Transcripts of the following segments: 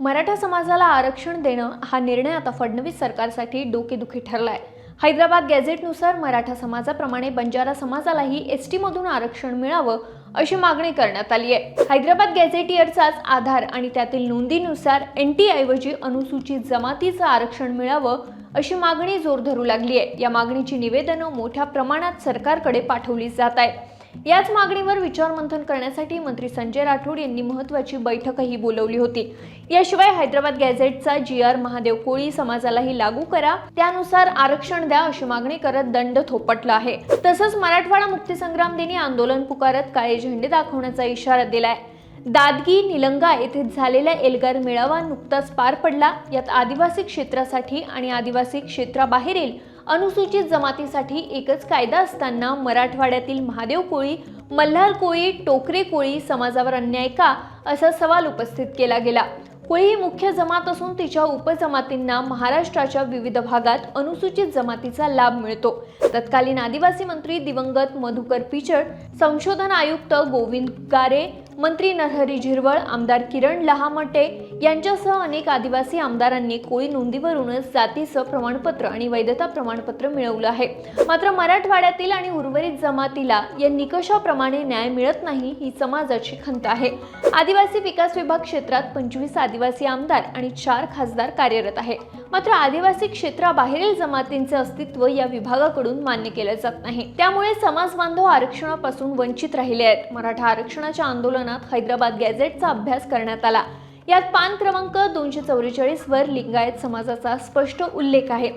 मराठा समाजाला आरक्षण देणं हा निर्णय आता फडणवीस सरकारसाठी डोकेदुखी ठरलाय. हैदराबाद गॅझेटनुसार मराठा समाजाप्रमाणे बंजारा समाजालाही एस टीमधून आरक्षण मिळावं अशी मागणी करण्यात आली आहे. हैदराबाद गॅझेटियरचाच आधार आणि त्यातील नोंदीनुसार एन टी ऐवजी अनुसूचित जमातीचं आरक्षण मिळावं अशी मागणी जोर धरू लागली आहे. या मागणीची निवेदनं मोठ्या प्रमाणात सरकारकडे पाठवली जात आहे याच मागणीवर विचारमंथन करण्यासाठी मंत्री संजय राठोड यांनी महत्वाची बैठकही बोलवली होती. याशिवाय हैदराबाद गॅझेटचा जी आर महादेव कोळी समाजालाही लागू करा त्यानुसार आरक्षण द्या अशी मागणी करत दंड थोपटला आहे. तसंच मराठवाडा मुक्तीसंग्राम दिनी आंदोलन पुकारत काळे झेंडे दाखवण्याचा इशारा दिलाय. दादगी निलंगा येथे झालेला एल्गार मेळावा नुकताच पार पडला. यात आदिवासी क्षेत्रासाठी आणि आदिवासी क्षेत्राबाहेरील अनुसूचित जमातीसाठी एकच कायदा असताना मराठवाड्यातील महादेव कोळी मल्हार कोळी टोकरे कोळी समाजावर अन्याय का? असा सवाल उपस्थित केला गेला. कोळी ही मुख्य जमात असून तिच्या उपजमातींना महाराष्ट्राच्या विविध भागात अनुसूचित जमातीचा लाभ मिळतो. तत्कालीन आदिवासी मंत्री दिवंगत मधुकर पिचड संशोधन आयुक्त गोविंद गारे मंत्री नरहरी झिरवळ आमदार किरण लहामटे यांच्यासह अनेक आदिवासी आमदारांनी कोळी नोंदीवरूनच जातीचं प्रमाणपत्र आणि वैधता प्रमाणपत्र मिळवलं आहे. मात्र मराठवाड्यातील आणि उर्वरित जमातीला या निकषाप्रमाणे न्याय मिळत नाही ही समाजाची खंत आहे. आदिवासी विकास विभाग क्षेत्रात पंचवीस आदिवासी आमदार आणि चार खासदार कार्यरत आहे. मात्र आदिवासी क्षेत्राबाहेरील जमातींचे अस्तित्व या विभागाकडून मान्य केलं जात नाही. त्यामुळे समाज बांधव आरक्षणापासून वंचित राहिले आहेत. मराठा आरक्षणाच्या आंदोलन आंदोलनात हैदराबाद गॅझेटचा अभ्यास करण्यात आला. यात पान क्रमांक दोनशे चौवेचाळीस वर लिंगायत समाजाचा स्पष्ट उल्लेख आहे.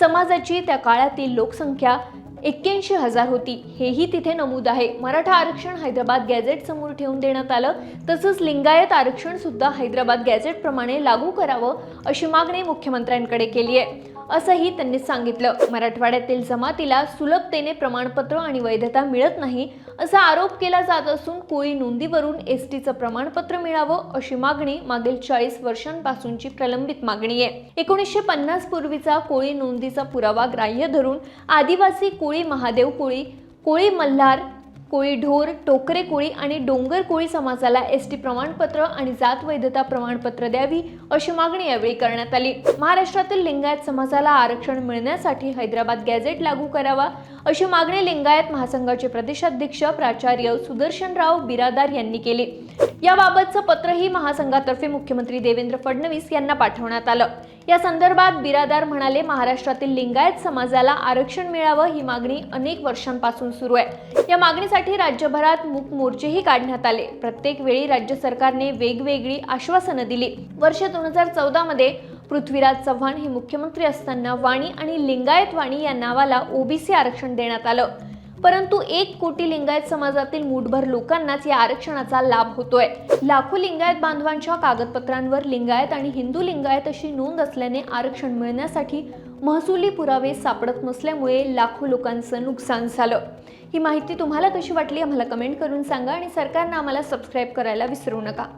समाजाची त्या काळातील लोकसंख्या एक्क्याऐंशी हजार होती. हेही तिथे नमूद आहे. मराठा आरक्षण हैदराबाद गॅझेट समोर ठेवून देण्यात आलं. तसंच लिंगायत आरक्षण सुद्धा हैदराबाद गॅझेट प्रमाणे लागू करावं अशी मागणी मुख्यमंत्र्यांकडे केली आहे. असंही त्यांनी सांगितलं. मराठवाड्यातील जमातीला सुलभतेने प्रमाणपत्र आणि वैधता मिळत नाही असा आरोप केला जात असून कोळी नोंदीवरून एस टीचं प्रमाणपत्र मिळावं अशी मागणी मागील चाळीस वर्षांपासूनची प्रलंबित मागणी आहे. एकोणीसशे पन्नास पूर्वीचा कोळी नोंदीचा पुरावा ग्राह्य धरून आदिवासी कोळी महादेव कोळी कोळी मल्हार कोळी ढोर टोकरे कोळी आणि डोंगर कोळी समाजाला एस टी प्रमाणपत्र आणि जात वैधता प्रमाणपत्र द्यावी अशी मागणी यावेळी करण्यात आली. महाराष्ट्रातील लिंगायत समाजाला आरक्षण मिळण्यासाठी हैदराबाद गॅझेट लागू करावा अशी मागणी लिंगायत महासंघाचे प्रदेशाध्यक्ष प्राचार्य सुदर्शनराव बिरादार यांनी केली. याबाबतचं पत्रही महासंघातर्फे मुख्यमंत्री देवेंद्र फडणवीस यांना पाठवण्यात आलं. या संदर्भात बिरादार म्हणाले महाराष्ट्रातील लिंगायत समाजाला आरक्षण मिळावं ही मागणी अनेक वर्षांपासून सुरू आहे. या मागणीसाठी राज्यभरात मूक मोर्चेही काढण्यात आले. प्रत्येक वेळी राज्य सरकारने वेगवेगळी आश्वासनं दिली. वर्ष दोन हजार चौदामध्ये पृथ्वीराज चव्हाण हे मुख्यमंत्री असताना वाणी आणि लिंगायत वाणी या नावाला ओबीसी आरक्षण देण्यात आलं. परंतु एक कोटी लिंगायत समाजातील मूठभर लोकांनाच या आरक्षणाचा लाभ होतोय. लाखो लिंगायत बांधवांच्या कागदपत्रांवर लिंगायत आणि हिंदू लिंगायत अशी नोंद असल्याने आरक्षण मिळण्यासाठी महसुली पुरावे सापडत नसल्यामुळे लाखो लोकांचं नुकसान झालं. ही माहिती तुम्हाला कशी वाटली आम्हाला कमेंट करून सांगा आणि सरकारनं आम्हाला सबस्क्राईब करायला विसरू नका.